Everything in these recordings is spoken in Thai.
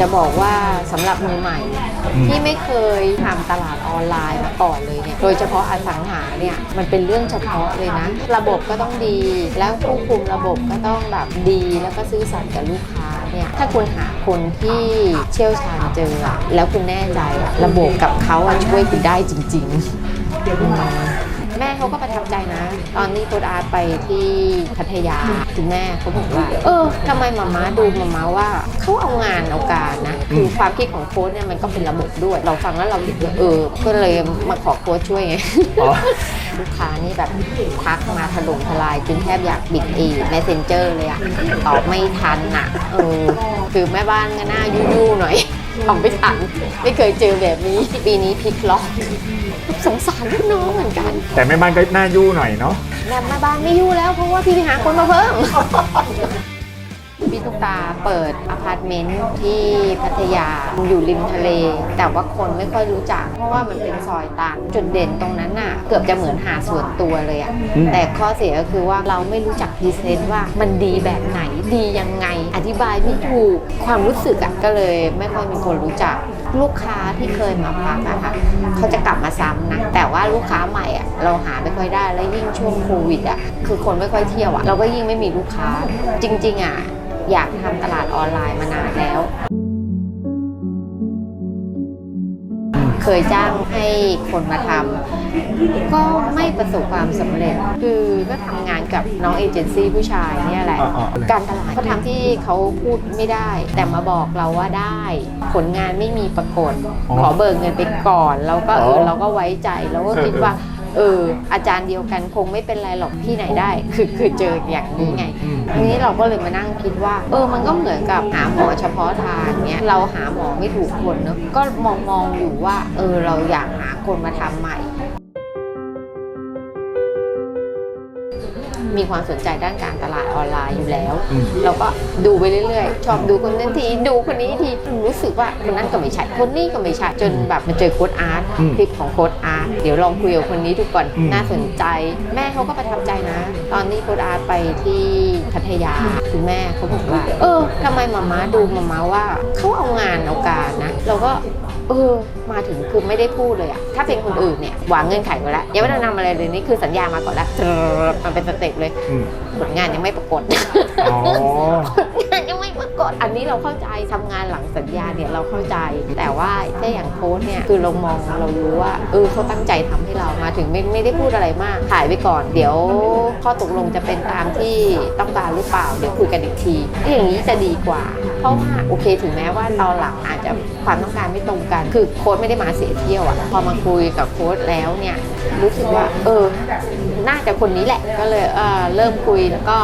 จะบอกว่าสำหรับมือใหม่อืมที่ไม่เคยทำตลาดออนไลน์มาก่อนเลยเนี่ยโดยเฉพาะอสังหาเนี่ยมันเป็นเรื่องเฉพาะเลยนะ ระบบก็ต้องดี แล้วผู้คุมระบบก็ต้องแบบดีแล้วก็ซื่อสัตย์กับลูกค้าเนี่ยถ้าคุณหาคนที่เชี่ยวชาญเจออะแล้วคุณแน่ใจอะระบบกับเขาอะช่วยคุณได้จริงๆอืม แม่เขาก็ประทับใจนะ ตอนนี้โค้ดอาร์ตไปที่พัทยาคุณแม่เขาบอกว่า เออทำไมมาม่าดูมาม่าว่าเขาเอางานเอาการนะคือความคิดของโค้ดเนี่ยมันก็เป็นระบบด้วย เราฟังแล้วเราเห็นว่าเออ ก็เลยมาขอโค้ดช่วยไงอ๋อลูกค้านี่แบบทักมาถล่มทลายจนแทบอยากบิดเอ messenger เลยอะตอบไม่ทันอะเออคือแม่บ้านก็หน้ายุ่ๆหน่อย ตอบไม่ทันไม่เคยเจอแบบนี้ ปีนี้พลิกล็อกสงสารลูกน้องเหมือนกัน แต่แม่บ้านก็น่ายู่หน่อยเนาะแต่แม่บ้านไม่อยู่แล้วเพราะว่าพี่ไปหาคนมาเพิ่ม พี่ตุ๊กตาเปิดอพาร์ตเมนต์ที่พัทยาอยู่ริมทะเล แต่ว่าคนไม่ค่อยรู้จัก เพราะว่ามันเป็นซอยตันจุดเด่นตรงนั้นน่ะ เกือบจะเหมือนหาดส่วนตัวเลยอะอืม แต่ข้อเสียก็คือว่าเราไม่รู้จักพรีเซนต์ว่ามันดีแบบไหนดียังไง อธิบายไม่ถูกความรู้สึกอะก็เลยไม่ค่อยมีคนรู้จัก ลูกค้าที่เคยมาพักอะค่ะเขาจะกลับมาซ้ำนะ แต่ว่าลูกค้าใหม่อะเราหาไม่ค่อยได้ แล้วยิ่งช่วงโควิดอะคือคนไม่ค่อยเที่ยวอะเราก็ยิ่งไม่มีลูกค้า จริง ๆอะ อยากทำตลาดออนไลน์มานานแล้ว เคยจ้างให้คนมาทำก็ไม่ประสบความสำเร็จ คือก็ทำงานกับน้องเอเจนซี่ผู้ชายเนี่ยแหละ อ่าๆ การตลาดเขาทำที่เขาพูดไม่ได้ แต่มาบอกเราว่าได้ ผลงานไม่มีปรากฏ อ๋อขอเบิกเงินไปก่อน แล้วก็เออ๋ออ เราก็ไว้ใจเราก็คิดเออว่า เอออาจารย์เดียวกันคงไม่เป็นไรหรอกที่ไหนได้ คือคือเจออย่างนี้ไงอืม ทีนี้เราก็เลยมานั่งคิดว่า เออมันก็เหมือนกับหาหมอเฉพาะทางเนี้ยเราหาหมอไม่ถูกคนเนอะก็มองมองอยู่ว่า เออเราอยากหาคนมาทำใหม่ มีความสนใจด้านการตลาดออนไลน์อยู่แล้วอืมเราก็ดูไปเรื่อยๆ ชอบดูคนนั้นทีดูคนนี้ทีรู้สึกว่าคนนั้นก็ไม่ใช่คนนี้ก็ไม่ใช่จนแบบมาเจอโค้ดอาร์ตอืมคลิปของโค้ดอาร์ตเดี๋ยวลองคุยกับคนนี้ทุกก่อนอืมน่าสนใจ แม่เขาก็ประทับใจนะ ตอนที่โค้ดอาร์ตไปที่พัทยาคุณแม่เขาบอกว่า เออทำไมมาม่าดูมาม่าว่าเขาเอางานเอาการนะ เราก็ เออ มาถึงคือไม่ได้พูดเลยอะถ้าเป็นคนอื่นเนี่ยวางเงื่อนไขไว้แล้วยังไม่ได้นำอะไรเลยนี่คือสัญญามาก่อนแล้วมันเป็นสเต็ปเลย อืมผลงานยังไม่ปรากฏ อ๋อ กฏอันนี้เราเข้าใจทำงานหลังสัญญาเนี่ยเราเข้าใจ แต่ว่าถ้าอย่างโค้ชเนี่ยคือเรามองเรารู้ว่าเออเขาตั้งใจทำให้เรามาถึงไม่ไม่ได้พูดอะไรมากถ่ายไปก่อน เดี๋ยวข้อตกลงจะเป็นตามที่ต้องการหรือเปล่าเดี๋ยวคุยกันอีกทีอย่างนี้จะดีกว่า เพราะว่าโอเคถึงแม้ว่าตอนหลังอาจจะความต้องการไม่ตรงกัน คือโค้ชไม่ได้มาเสียเที่ยวอะพอมาคุยกับโค้ชแล้วเนี่ยรู้สึกว่าเออ น่าจะคนนี้แหละ ก็เลยเออเริ่มคุยแล้วก็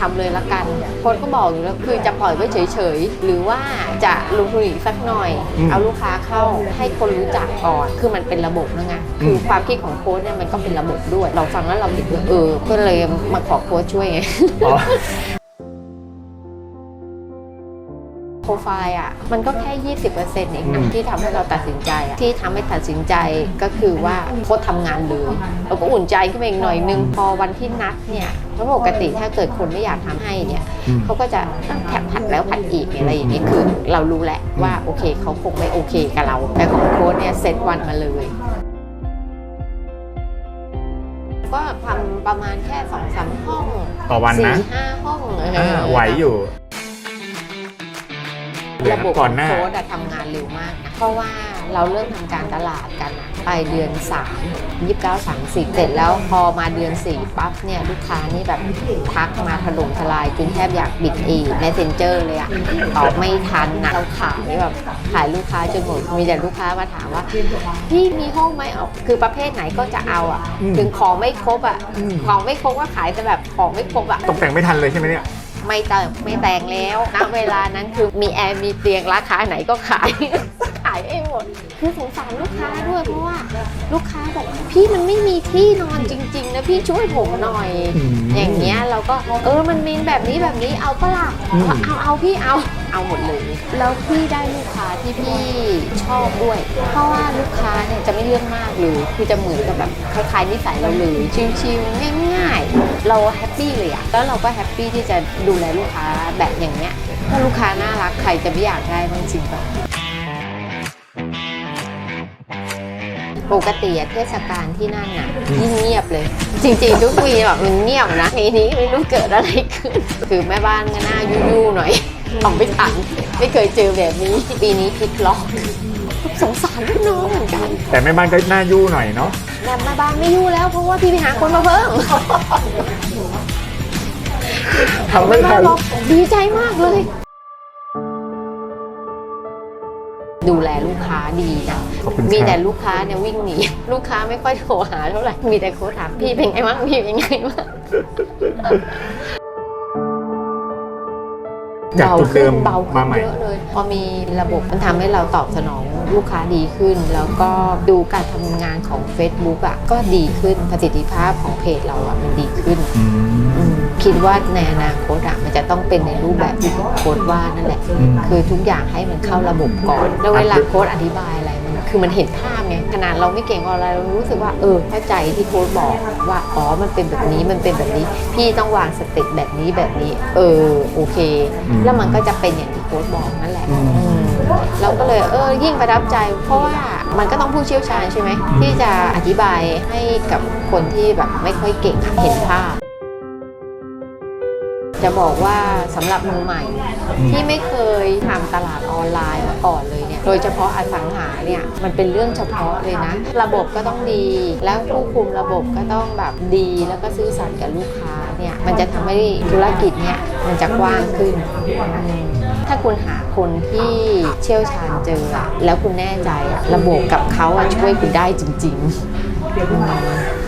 ทำเลยละกันคนก็บอกอยู่แล้วคือจะปล่อยไว้เฉยๆ หรือว่าจะลงทุนอีกสักหน่อยอืมเอาลูกค้าเข้าให้คนรู้จักก่อนคือมันเป็นระบบนะไงคือมความคิดของโค้ชเนี่ยมันก็เป็นระบบด้วย เราฟังแล้วเราเห็นว่าเออ ก็เลยมาขอโค้ชช่วยไง โปรไฟล์อะมันก็แค่ 20%เองอืนะมที่ทำให้เราตัดสินใจอะที่ทำให้ตัดสินใจก็คือว่าโค้ชทำงานเลยเราก็อุ่นใจขึ้นมาอีกหน่อยนึงพอวันที่นัดเนี่ยเพราะปกติถ้าเกิดคนไม่อยากทำให้เนี่ยอืมเขาก็จะต้องแถบผัดแล้วผัดอีกอะไรอย่างนี้คือเรารู้แหละว่าโอเคเขาคงไม่โอเคกับเรา แต่ของโค้ชเนี่ยเซตวันมาเลยก็ทำประมาณแค่สองสามห้องต่อวันสี่นะห้าห้องเอออ่าไหวอยู่ ระบบก่อนหน้าโค้ดอะทำงานเร็วมากนะเพราะว่าเราเริ่มทำการตลาดกันอะไปเดือน 3 29 30 เสร็จแล้วพอมาเดือน 4 ปั๊บเนี่ยลูกค้านี่แบบทักมาถล่มทลายจนแทบอยากบิดเอ messenger เลยอะตอบไม่ทันนะเราขายแบบขายลูกค้าจนหมดมีแต่ลูกค้ามาถามว่าพี่มีห้องไหมเอาคือประเภทไหนก็จะเอาอะอืมถึงของไม่ครบอะอืมของไม่ครบก็ขายแต่แบบของไม่ครบอะตกแต่งไม่ทันเลยใช่ไหมเนี่ย ไม่เติมไม่แต่งแล้วณเวลานั้นคือมีแอร์มีเตียงราคาไหนก็ขายายายเองหมดคือสงสารลูกค้าด้วยเพราะว่า ลูกค้าบอกพี่มันไม่มีที่นอนจริงๆนะพี่ช่วยผมหน่อย อืม อย่างเงี้ยเราก็เออมันมีแบบนี้แบบนี้เอาปะล่ะอืม เอาเอาพี่เอาเอาหมดเลยแล้วพี่ได้ลูกค้าที่พี่ชอบด้วย เพราะว่าลูกค้าเนี่ยจะไม่เรื่องมากเลยคือจะเหมือนกับแบบคล้ายๆนิสัยเราเลยชิลๆง่ายๆ เราแฮปปี้เลยอะแล้วเราก็แฮปปี้ที่จะดูแลลูกค้าแบบอย่างเงี้ยถ้าลูกค้าน่ารักใครจะไม่อยากได้บ้างจริงปะ ปกติอะเทศกาลที่นั่นน่ะยิ่งเงียบเลย จริงๆ ทุกปีแบบมันเงียบนะปีนี้ไม่รู้เกิดอะไรขึ้น คือแม่บ้านก็น่ายุ่ๆหน่อยออกไม่ทันไม่เคยเจอแบบนี้ ปีนี้พลิกล็อกสงสารลูกน้องเหมือนกัน แต่แม่บ้านก็น่ายู่หน่อยเนาะแต่แม่บ้านไม่ยุ่แล้วเพราะว่าพี่ไปหาคนมาเพิ่มทำไม่แม่ทับ้านนบอกดีใจมากเลย ดูแลลูกค้าดีนะขอบคุณมีคแต่รับลูกค้าเนี่ยวิ่งหนีลูกค้าไม่ค่อยโทรหาเท่าไหร่มีแต่โค้ชถามพี่เป็นไงบ้างพี่เป็นไงบ้าง จากจุดเดิมเบาขึ้มานใหม่ เยอะเลยพอมีระบบมันทำให้เราตอบสนองลูกค้าดีขึ้น แล้วก็ดูการทำงานของ Facebook อะก็ดีขึ้นประสิทธิภาพของเพจเราอะมันดีขึ้นอืมอืม คิดว่าในอนาคตอะมันจะต้องเป็นในรูปแบบที่โค้ดว่านั่นแหละ อืม คือทุกอย่างให้มันเข้าระบบก่อน แล้วเวลาโค้ดอธิบายอะไรมันคือมันเห็นภาพไงขนาดเราไม่เก่งอะไรเรารู้สึกว่าเออเข้าใจที่โค้ดบอกว่าอ๋อมันเป็นแบบนี้มันเป็นแบบนี้ พี่ต้องวางสเต็ปแบบนี้แบบนี้ เออโอเคแล้วมันก็จะเป็นอย่างที่โค้ดบอกนั่นแหละ อืม เราก็เลยเออยิ่งประทับใจ เพราะว่ามันก็ต้องผู้เชี่ยวชาญใช่ไหม ที่จะอธิบายให้กับคนที่แบบไม่ค่อยเก่งอะเห็นภาพ จะบอกว่าสำหรับมือใหม่ ที่ไม่เคยทำตลาดออนไลน์มาก่อนเลยเนี่ยโดยเฉพาะอสังหาเนี่ยมันเป็นเรื่องเฉพาะเลยนะ ระบบก็ต้องดี แล้วผู้คุมระบบก็ต้องแบบดีแล้วก็ซื่อสัตย์กับลูกค้าเนี่ยมันจะทำให้ธุรกิจเนี่ยมันจะกว้างขึ้นอืมถ้าคุณหาคนที่เชี่ยวชาญเจออะแล้วคุณแน่ใจอะระบบกับเขาอะช่วยคุณได้จริง ๆ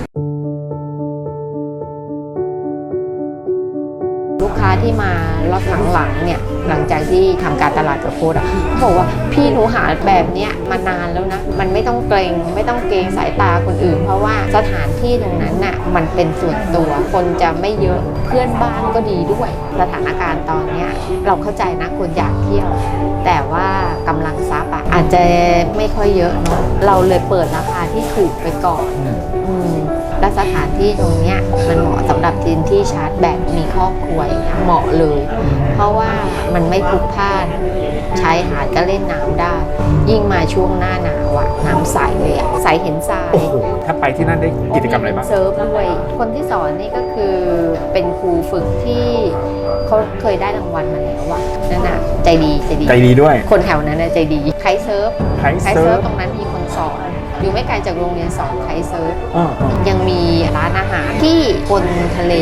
ที่มาล็อตหลังๆเนี่ยหลังจากที่ทำการตลาดกับโค้ดอะเขาบอกว่าพี่หนูหาแบบเนี้ยมานานแล้วนะมันไม่ต้องเกรงไม่ต้องเกรงสายตาคนอื่น เพราะว่าสถานที่ตรงนั้นน่ะมันเป็นส่วนตัว คนจะไม่เยอะเพื่อนบ้านก็ดีด้วย สถานการณ์ตอนเนี้ยเราเข้าใจนะคนอยากเที่ยว แต่ว่ากำลังทรัพย์อะอาจจะไม่ค่อยเยอะเนาะเราเลยเปิดราคาที่ถูกไปก่อนอืมและ สถานที่ตรงเนี้ยมันเหมาะสำหรับทีมที่ชาร์จแบตมีครอบครัวอย่างเงี้ยเหมาะเลย เพราะว่ามันไม่พลุกพล่านชายหาดก็เล่นน้ำได้ ยิ่งมาช่วงหน้าหนาวอะน้ำใสเลยอะใสเห็นทรายโอ้โหถ้าไปที่นั่นได้กิจกรรมอะไรบ้าง เซิร์ฟด้วยคนที่สอนนี่ก็คือเป็นครูฝึกที่เขาเคยได้รางวัลมาแล้วอะนั่นน่ะใจดีใจดี ใจดีด้วย คนแถวนั้นน่ะใจดีไคเซิร์ฟไคไคเซิเซิร์ร์ฟฟตรงนั้นมีคนส อนอยู่ไม่ไกลจากโรงเรียนสอนไคเซิร์ฟอ่าอ่ายังมีร้านอาหารที่คนทะเล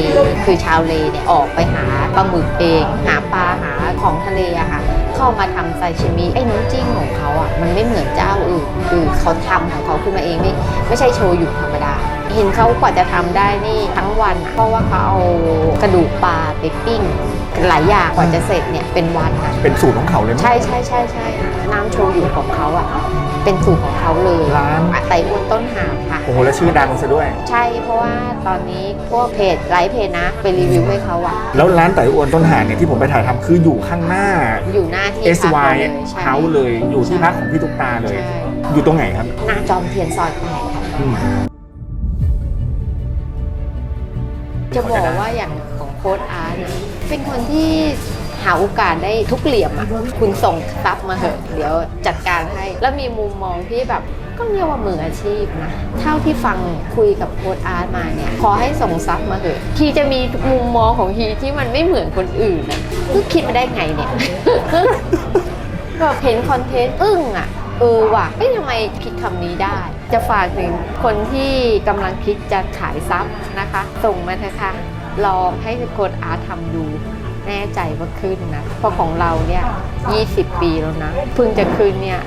คือชาวเลเนี่ยออกไปหาปลาหมึกเอง หาปลาหาของทะเลอะค่ะ เข้ามาทำไซชิมิไอ้น้ำจิ้มของเขาอะมันไม่เหมือนเจ้าอื่นคือเขาทำของเขาขึ้นมาเองไม่ไม่ใช่โชยุธรรมดา เห็นเขากว่าจะทำได้นี่ทั้งวันอะเพราะว่าเขาเอากระดูกปลาไปปิ้ง หลายอย่างกว่าจะเสร็จเนี่ยเป็นวันอะ เป็นสูตรของเขาเลยไหมใช่ใช่ใช่ใช่น้ำโชยุของเขาอะ เป็นสูตรของเขาเลยร้าน ไต่บนต้นหามค่ะ โอ้โห แล้วชื่อดังซะด้วย ใช่เพราะว่าตอนนี้พวกเพจไลฟ์เพจนะไปรีวิวให้เขาอะแล้วร้านไต่อวนต้นหางเนี่ยที่ผมไปถ่ายทำคืออยู่ข้างหน้า อยู่หน้าที่พัก SY เราเลยใช่ House เลยอยู่ที่พักของพี่ตุ๊กตาเลย ใช่ อยู่ตรงไหนครับหน้าจอมเทียนซอยแขกค่ะ อืม จะบอกว่าอย่างของโค้ดอาร์ตเนี่ยเป็นคนที่ หาโอกาสได้ทุกเหลี่ยมอะคุณส่งทรัพย์มาเถอะเดี๋ยวจัดการให้ แล้วมีมุมมองที่แบบก็เรียกว่ามืออาชีพนะ เท่าที่ฟังคุยกับโค้ดอาร์ตมาเนี่ย ขอให้ส่งทรัพย์มาเถอะทีจะมีมุมมองของทีที่มันไม่เหมือนคนอื่นนะคือคิดมาได้ไงเนี่ย แบบเห็นคอนเทนต์อึ้งอะ เออว่ะเอ้ยทำไมคิดคำนี้ได้ จะฝากถึงคนที่กำลังคิดจะขายซับนะคะ ส่งมาเถอะค่ะ ลองให้โค้ดอาร์ตทำดู แน่ใจว่าขึ้นนะเพราะของเราเนี่ย 20 ปีแล้วนะเพิ่งจะขึ้นเนี่ย